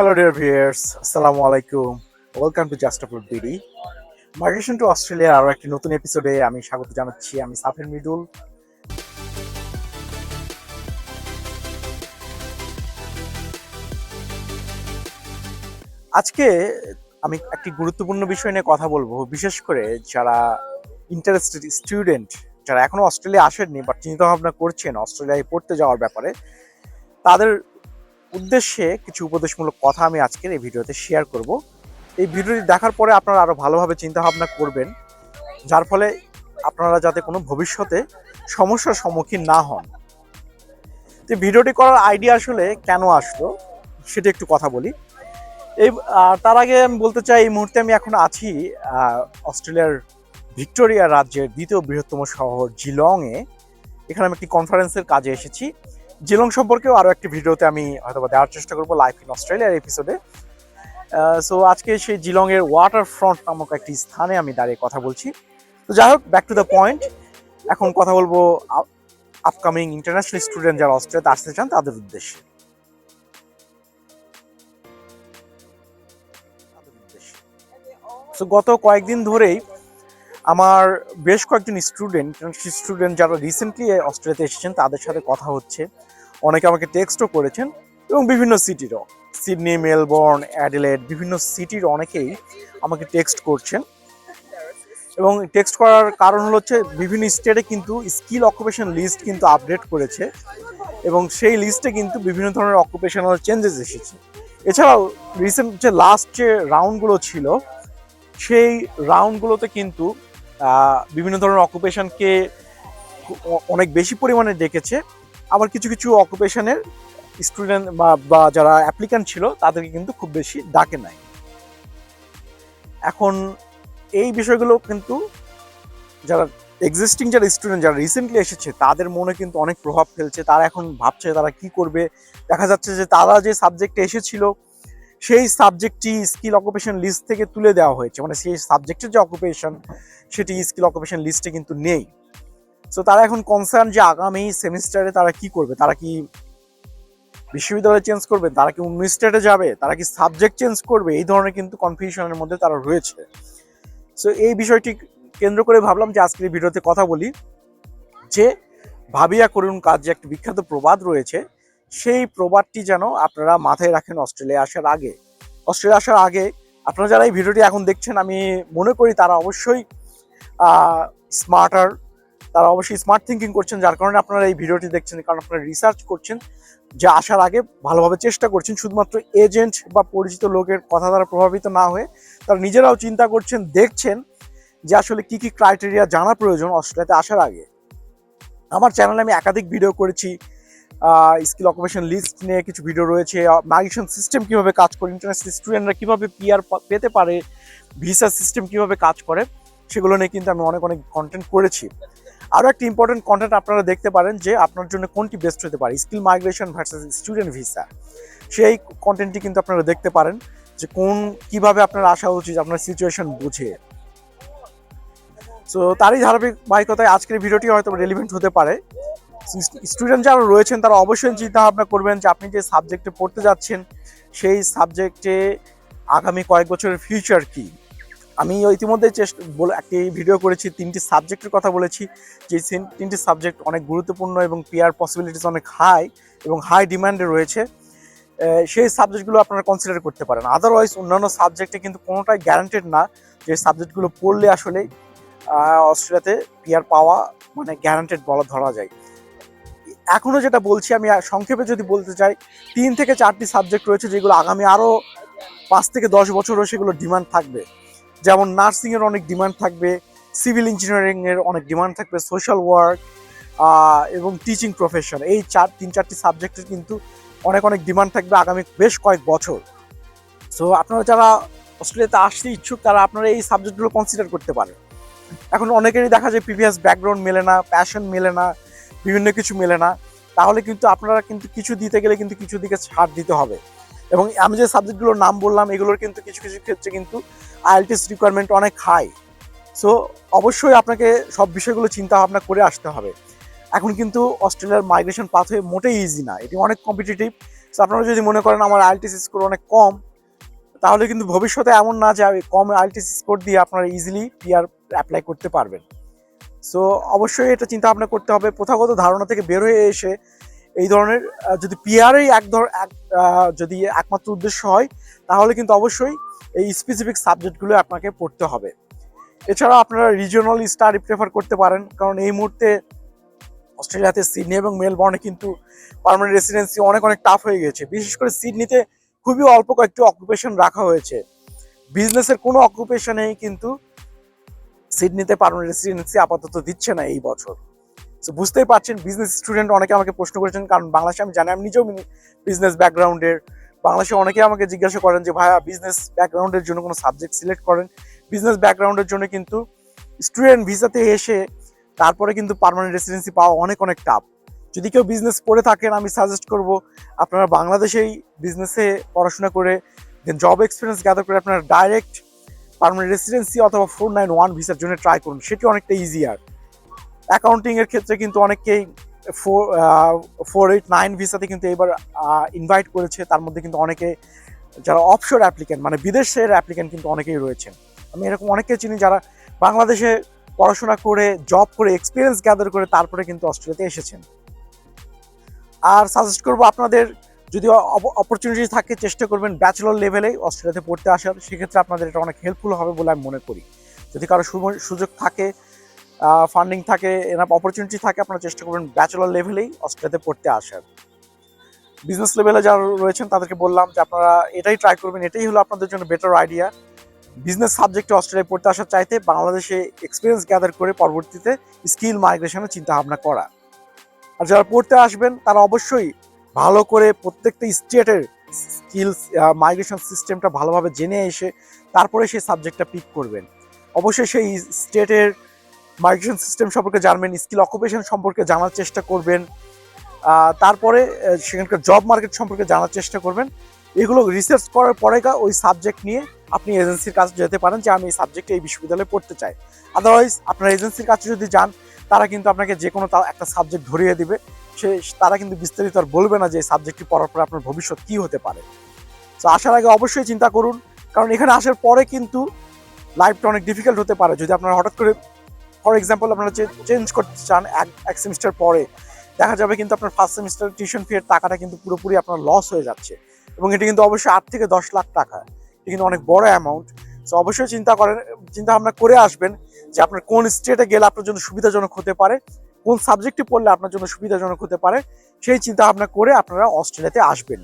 Hello, dear viewers. Assalamu alaikum. Welcome to Just Upload BD. Migration to অস্ট্রেলিয়ার আরও একটি নতুন এপিসোডে আমি স্বাগত জানাচ্ছি আমি সাফির মৃদুল আজকে আমি একটি গুরুত্বপূর্ণ বিষয় নিয়ে কথা বলব বিশেষ করে যারা ইন্টারেস্টেড স্টুডেন্ট যারা এখনও অস্ট্রেলিয়া আসেননি বাট চিন্তা ভাবনা করছেন অস্ট্রেলিয়ায় পড়তে যাওয়ার ব্যাপারে তাদের উদ্দেশ্যে কিছু উপদেশমূলক কথা আমি আজকের এই ভিডিওতে শেয়ার করব। এই ভিডিওটি দেখার পরে আপনারা আরও ভালোভাবে চিন্তা ভাবনা করবেন, যার ফলে আপনারা যাতে কোনো ভবিষ্যতে সমস্যার সম্মুখীন না হন। তো ভিডিওটি করার আইডিয়া আসলে কেন আসলো, সেটা একটু কথা বলি। এই তার আগে আমি বলতে চাই, এই মুহূর্তে আমি এখন আছি অস্ট্রেলিয়ার ভিক্টোরিয়া রাজ্যের দ্বিতীয় বৃহত্তম শহর জিলংয়ে। এখানে আমি একটি কনফারেন্সের কাজে এসেছি। জিলং সম্পর্কেও আরও একটি ভিডিওতে আমি হয়তো দেওয়ার চেষ্টা করব লাইফ ইন অস্ট্রেলিয়ার এপিসোডে সো আজকে সেই জিলংয়ের ওয়াটার ফ্রন্ট নামক একটি স্থানে আমি দাঁড়িয়ে কথা বলছি। তো যাই হোক ব্যাক টু দ্য পয়েন্ট এখন কথা বলব আপকামিং ইন্টারন্যাশনাল স্টুডেন্ট যারা অস্ট্রেলিয়াতে আসতে চান, তাদের উদ্দেশ্যে। তো গত কয়েকদিন ধরেই আমার বেশ কয়েকজন স্টুডেন্ট স্টুডেন্ট যারা রিসেন্টলি অস্ট্রেলিয়াতে এসেছেন, তাদের সাথে কথা হচ্ছে। অনেকে আমাকে টেক্সটও করেছেন এবং বিভিন্ন সিটিরও সিডনি মেলবোর্ন অ্যাডিলেড বিভিন্ন সিটির অনেকেই আমাকে টেক্সট করছেন। এবং টেক্সট করার কারণ হচ্ছে, বিভিন্ন স্টেটে কিন্তু স্কিল অকুপেশন লিস্ট কিন্তু আপডেট করেছে এবং সেই লিস্টে কিন্তু বিভিন্ন ধরনের অকুপেশনাল চেঞ্জেস এসেছে। এছাড়াও রিসেন্ট যে লাস্ট যে রাউন্ডগুলো ছিল, সেই রাউন্ডগুলোতে কিন্তু বিভিন্ন ধরনের অকুপেশনকে অনেক বেশি পরিমাণে ডেকেছে। আবার কিছু কিছু অকুপেশনের স্টুডেন্ট বা যারা অ্যাপ্লিক্যান্ট ছিল, তাদেরকে কিন্তু খুব বেশি ডাকে নাই। এখন এই বিষয়গুলো কিন্তু যারা এক্সিস্টিং যারা স্টুডেন্ট যারা রিসেন্টলি এসেছে, তাদের মনে কিন্তু অনেক প্রভাব ফেলছে। তারা এখন ভাবছে তারা কি করবে? দেখা যাচ্ছে যে তারা যে সাবজেক্টে এসেছিল সেই সাবজেক্টটি স্কিল অকুপেশন লিস্ট থেকে তুলে দেওয়া হয়েছে। মানে সেই সাবজেক্টের যে অকুপেশন, সেটি স্কিল অকুপেশন লিস্টে কিন্তু নেই। সো তারা এখন কনসার্ন যে আগামী সেমিস্টারে তারা কি করবে? তারা কি বিশ্ববিদ্যালয় চেঞ্জ করবে? তারা কি অন্য স্টেটে যাবে? তারা কি সাবজেক্ট চেঞ্জ করবে? এই ধরনের কিন্তু কনফিউশনের মধ্যে তারা রয়েছে। সো এই বিষয়টি কেন্দ্র করে ভাবলাম যে আজকের এই ভিডিওতে কথা বলি যে ভাবিয়া করুন কাজ যে একটা বিখ্যাত প্রবাদ রয়েছে সেই প্রবাদটি যেন আপনারা মাথায় রাখেন অস্ট্রেলিয়া আসার আগে। অস্ট্রেলিয়া আসার আগে আপনারা যারা এই ভিডিওটি এখন দেখছেন, আমি মনে করি তারা অবশ্যই স্মার্টার তারা অবশ্যই স্মার্ট থিঙ্কিং করছেন, যার কারণে আপনারা এই ভিডিওটি দেখছেন, কারণ আপনারা রিসার্চ করছেন যে আসার আগে ভালোভাবে চেষ্টা করছেন, শুধুমাত্র এজেন্ট বা পরিচিত লোকের কথা দ্বারা প্রভাবিত না হয়ে তারা নিজেরাও চিন্তা করছেন, দেখছেন যে আসলে কি কি ক্রাইটেরিয়া জানা প্রয়োজন অস্ট্রেলিয়াতে আসার আগে। আমার চ্যানেলে আমি একাধিক ভিডিও করেছি স্কিল অকুপেশন লিস্ট নিয়ে কিছু ভিডিও রয়েছে। মাইগ্রেশন সিস্টেম কীভাবে কাজ করে ইন্টারন্যাশনাল স্টুডেন্টরা কীভাবে পিআর পেতে পারে ভিসা সিস্টেম কীভাবে কাজ করে, সেগুলো নিয়ে কিন্তু আমি অনেক অনেক কন্টেন্ট করেছি। আরও একটা ইম্পর্টেন্ট কন্টেন্ট আপনারা দেখতে পারেন যে, আপনার জন্য কোনটি বেস্ট হতে পারে skill migration versus student visa সেই কন্টেন্টটি কিন্তু আপনারা দেখতে পারেন যে, কোন, কীভাবে আপনার আসা উচিত, আপনার সিচুয়েশন বুঝে। সো তারই ধারাবাহিকতায় আজকের ভিডিওটি হয়তো রেলিভেন্ট হতে পারে। স্টুডেন্ট যারা রয়েছেন তারা অবশ্যই চিন্তা ভাবনা করবেন যে আপনি যে সাবজেক্টে পড়তে যাচ্ছেন, সেই সাবজেক্টে আগামী কয়েক বছরের ফিউচার কি? আমি ইতিমধ্যে চেষ্টা একটি ভিডিও করেছি, তিনটি সাবজেক্টের কথা বলেছি, যে তিনটি সাবজেক্ট অনেক গুরুত্বপূর্ণ এবং পিয়ার পসিবিলিটিস অনেক হাই এবং হাই ডিমান্ডে রয়েছে। সেই সাবজেক্টগুলো আপনারা কনসিডার করতে পারেন। আদারওয়াইজ অন্যান্য সাবজেক্টে কিন্তু কোনোটাই গ্যারান্টেড না যে সাবজেক্টগুলো পড়লে আসলে অস্ট্রেলিয়াতে পিয়ার পাওয়া মানে গ্যারান্টেড বলা, ধরা যায়। এখনও যেটা বলছি, আমি সংক্ষেপে যদি বলতে চাই, তিন থেকে চারটি সাবজেক্ট রয়েছে যেগুলো আগামী আরও পাঁচ থেকে দশ বছরও সেগুলো ডিমান্ড থাকবে। যেমন নার্সিংয়ের অনেক ডিমান্ড থাকবে সিভিল ইঞ্জিনিয়ারিংয়ের অনেক ডিমান্ড থাকবে সোশ্যাল ওয়ার্ক এবং টিচিং প্রফেশন এই চার, তিন, চারটি সাবজেক্টের কিন্তু অনেক অনেক ডিমান্ড থাকবে আগামী বেশ কয়েক বছর। সো আপনারা যারা অস্ট্রেলিয়াতে আসতে ইচ্ছুক, তারা আপনারা এই সাবজেক্টগুলো কনসিডার করতে পারেন। এখন অনেকেরই দেখা যায় প্রিভিয়াস ব্যাকগ্রাউন্ড মেলে না প্যাশন মেলে না। বিভিন্ন কিছু মেলে না, তাহলে কিন্তু আপনারা কিন্তু কিছু দিতে গেলে কিন্তু কিছু দিকে ছাড় দিতে হবে। এবং আমি যে সাবজেক্টগুলোর নাম বললাম, এগুলোর কিন্তু কিছু কিছু ক্ষেত্রে কিন্তু আইএলটিএস রিকোয়ারমেন্ট অনেক হাই সো অবশ্যই আপনাকে সব বিষয়গুলো চিন্তা ভাবনা করে আসতে হবে। এখন কিন্তু অস্ট্রেলিয়ার মাইগ্রেশন পাথওয়ে মোটেই ইজি না। এটি অনেক কম্পিটিটিভ সো আপনারা যদি মনে করেন আমার আইএলটিএস স্কোর অনেক কম, তাহলে কিন্তু ভবিষ্যতে এমন না যে কম আইএলটিএস স্কোর দিয়ে আপনারা ইজিলি পিআর অ্যাপ্লাই করতে পারবেন। সো অবশ্যই এটা চিন্তা ভাবনা করতে হবে। প্রথাগত ধারণা থেকে বের হয়ে এসে এই ধরনের যদি পিআরই এক ধর, এক যদি একমাত্র উদ্দেশ্য হয়, তাহলে কিন্তু অবশ্যই এই স্পেসিফিক সাবজেক্টগুলো আপনাকে পড়তে হবে। এছাড়া আপনারা রিজিওনাল স্টাডি প্রেফার করতে পারেন, কারণ এই মুহূর্তে অস্ট্রেলিয়াতে সিডনি এবং মেলবর্নে কিন্তু পার্মানেন্ট রেসিডেন্সি অনেক অনেক টাফ হয়ে গেছে। বিশেষ করে সিডনিতে খুবই অল্প কয়েকটি অকুপেশন রাখা হয়েছে। বিজনেসের কোনো অকুপেশনেই কিন্তু সিডনিতে পার্মানেন্ট রেসিডেন্সি আপাতত দিচ্ছে না এই বছর। তো বুঝতেই পারছেন বিজনেস স্টুডেন্ট অনেকে আমাকে প্রশ্ন করেছেন, কারণ বাংলাদেশে আমি জানি, আমি নিজেও বিজনেস ব্যাকগ্রাউন্ডের বাংলাদেশে অনেকে আমাকে জিজ্ঞাসা করেন যে, ভাইয়া বিজনেস ব্যাকগ্রাউন্ডের জন্য কোনো সাবজেক্ট সিলেক্ট করেন? বিজনেস ব্যাকগ্রাউন্ডের জন্য কিন্তু স্টুডেন্ট ভিসাতে এসে তারপরে কিন্তু পার্মানেন্ট রেসিডেন্সি পাওয়া অনেক অনেক টাফ যদি কেউ বিজনেস করে থাকেন, আমি সাজেস্ট করব, আপনারা বাংলাদেশেই বিজনেসে পড়াশোনা করে দেন জব এক্সপিরিয়েন্স গ্যাদার করে, আপনারা ডাইরেক্ট পার্মানেন্ট রেসিডেন্সি অথবা ফোর নাইন ওয়ান ভিসার জন্য ট্রাই করুন। সেটি অনেকটা ইজিয়ার অ্যাকাউন্টিং এর ক্ষেত্রে কিন্তু অনেকেই ফোর ফোর এইট নাইন ভিসাতে কিন্তু এবার ইনভাইট করেছে। তার মধ্যে কিন্তু অনেকে যারা অফশোর অ্যাপ্লিকেন্ট মানে বিদেশের অ্যাপ্লিকেন্ট কিন্তু অনেকেই রয়েছেন। আমি এরকম অনেকে চিনি যারা বাংলাদেশে পড়াশোনা করে জব করে এক্সপিরিয়েন্স গ্যাদার করে, তারপরে কিন্তু অস্ট্রেলিয়াতে এসেছেন। আর সাজেস্ট করব আপনাদের যদি অপরচুনিটি থাকে, চেষ্টা করবেন ব্যাচেলর লেভেলেই অস্ট্রেলিয়াতে পড়তে আসার। সেক্ষেত্রে আপনাদের এটা অনেক হেল্পফুল হবে বলে আমি মনে করি। যদি কারও সুযোগ থাকে ফান্ডিং থাকে এনাফ অপরচুনিটি থাকে, আপনারা চেষ্টা করবেন ব্যাচেলর লেভেলেই অস্ট্রেলিয়াতে পড়তে আসার। বিজনেস লেভেলে যারা রয়েছেন, তাদেরকে বললাম যে আপনারা এটাই ট্রাই করবেন, এটাই হলো আপনাদের জন্য বেটার আইডিয়া বিজনেস সাবজেক্টে অস্ট্রেলিয়ায় পড়তে আসার চাইতে বাংলাদেশে এক্সপিরিয়েন্স গ্যাদার করে পরবর্তীতে স্কিল মাইগ্রেশনের চিন্তা ভাবনা করা। আর যারা পড়তে আসবেন, তারা অবশ্যই ভালো করে প্রত্যেকটা স্টেটের স্কিলস মাইগ্রেশন সিস্টেমটা ভালোভাবে জেনে এসে তারপরে সেই সাবজেক্টটা পিক করবেন। অবশ্যই সেই স্টেটের মাইগ্রেশন সিস্টেম সম্পর্কে জানবেন স্কিল অকুপেশন সম্পর্কে জানার চেষ্টা করবেন তারপরে সেখানকার জব মার্কেট সম্পর্কে জানার চেষ্টা করবেন। এগুলো রিসার্চ করার পরে ওই সাবজেক্ট নিয়ে আপনি এজেন্সির কাছে যেতে পারেন যে আমি এই সাবজেক্টে এই বিশ্ববিদ্যালয়ে পড়তে চাই। আদারওয়াইজ আপনার এজেন্সির কাছে যদি যান, তারা কিন্তু আপনাকে যে কোনো একটা সাবজেক্ট ধরিয়ে দিবে। সে তারা কিন্তু বিস্তারিত আর বলবে না যে সাবজেক্টটি পড়ার পরে আপনার ভবিষ্যৎ কি হতে পারে। তো আসার আগে অবশ্যই চিন্তা করুন, কারণ এখানে আসার পরে কিন্তু লাইফটা অনেক ডিফিকাল্ট হতে পারে। যদি আপনারা হঠাৎ করে ফর এক্সাম্পল আপনারা চেঞ্জ করতে চান এক এক সেমিস্টার পরে, দেখা যাবে কিন্তু আপনার ফার্স্ট সেমিস্টার টিউশন ফি এর টাকাটা কিন্তু পুরোপুরি আপনার লস হয়ে যাচ্ছে। এবং এটি কিন্তু অবশ্যই আট থেকে দশ লাখ টাকা। এটি কিন্তু অনেক বড় অ্যামাউন্ট তো অবশ্যই চিন্তা করেন, চিন্তা ভাবনা করে আসবেন যে আপনার কোন স্টেটে গেলে আপনার জন্য সুবিধাজনক হতে পারে। কোন সাবজেক্টটি পড়লে আপনার জন্য সুবিধাজনক হতে পারে, সেই চিন্তা ভাবনা করে আপনারা অস্ট্রেলিয়াতে আসবেন।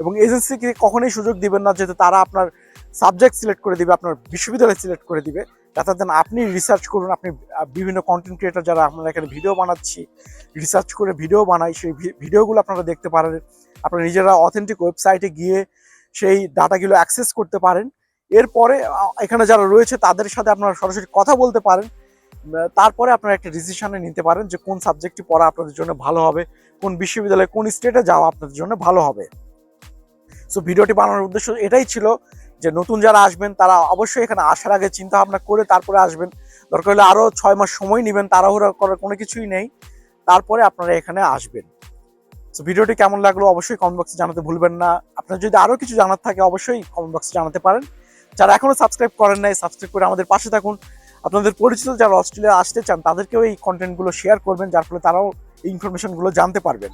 এবং এজেন্সিকে কখনোই সুযোগ দিবেন না যেহেতু তারা আপনার সাবজেক্ট সিলেক্ট করে দিবে, আপনার বিশ্ববিদ্যালয় সিলেক্ট করে দিবে। রাতার দেন আপনি রিসার্চ করুন, আপনি বিভিন্ন কন্টেন্ট ক্রিয়েটার যারা আপনারা এখানে ভিডিও বানাচ্ছি রিসার্চ করে ভিডিও বানাই, সেই ভিডিওগুলো আপনারা দেখতে পারেন। আপনারা নিজেরা অথেন্টিক ওয়েবসাইটে গিয়ে সেই ডাটাগুলো অ্যাক্সেস করতে পারেন। এরপরে এখানে যারা রয়েছে তাদের সাথে আপনারা সরাসরি কথা বলতে পারেন। তারপরে আপনারা একটা ডিসিশনে নিতে পারেন যে কোন সাবজেক্টটি পড়া আপনাদের জন্য ভালো হবে, কোন বিশ্ববিদ্যালয়ে কোন স্টেটে যাওয়া আপনাদের জন্য ভালো হবে। সো ভিডিওটি বানানোর উদ্দেশ্য এটাই ছিল যে নতুন যারা আসবেন, তারা অবশ্যই এখানে আসার আগে চিন্তা ভাবনা করে তারপরে আসবেন। দরকার হলে আরও ছয় মাস সময় নেবেন, তাড়াহুড়া করার কোনো কিছুই নেই। তারপরে আপনারা এখানে আসবেন। সো ভিডিওটি কেমন লাগল অবশ্যই কমেন্ট বক্সে জানাতে ভুলবেন না। আপনার যদি আরও কিছু জানার থাকে, অবশ্যই কমেন্ট বক্সে জানাতে পারেন। যারা এখনও সাবস্ক্রাইব করেন নাই সাবস্ক্রাইব করে আমাদের পাশে থাকুন। আপনাদের পরিচিত যারা অস্ট্রেলিয়া আসতে চান, তাদেরকেও এই কন্টেন্টগুলো শেয়ার করবেন, যার ফলে তারাও এই ইনফরমেশনগুলো জানতে পারবেন।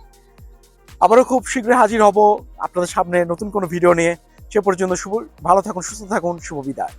আবারও খুব শীঘ্রই হাজির হব আপনাদের সামনে নতুন কোনো ভিডিও নিয়ে। সে পর্যন্ত শুভ ভালো থাকুন, সুস্থ থাকুন, শুভ বিদায়।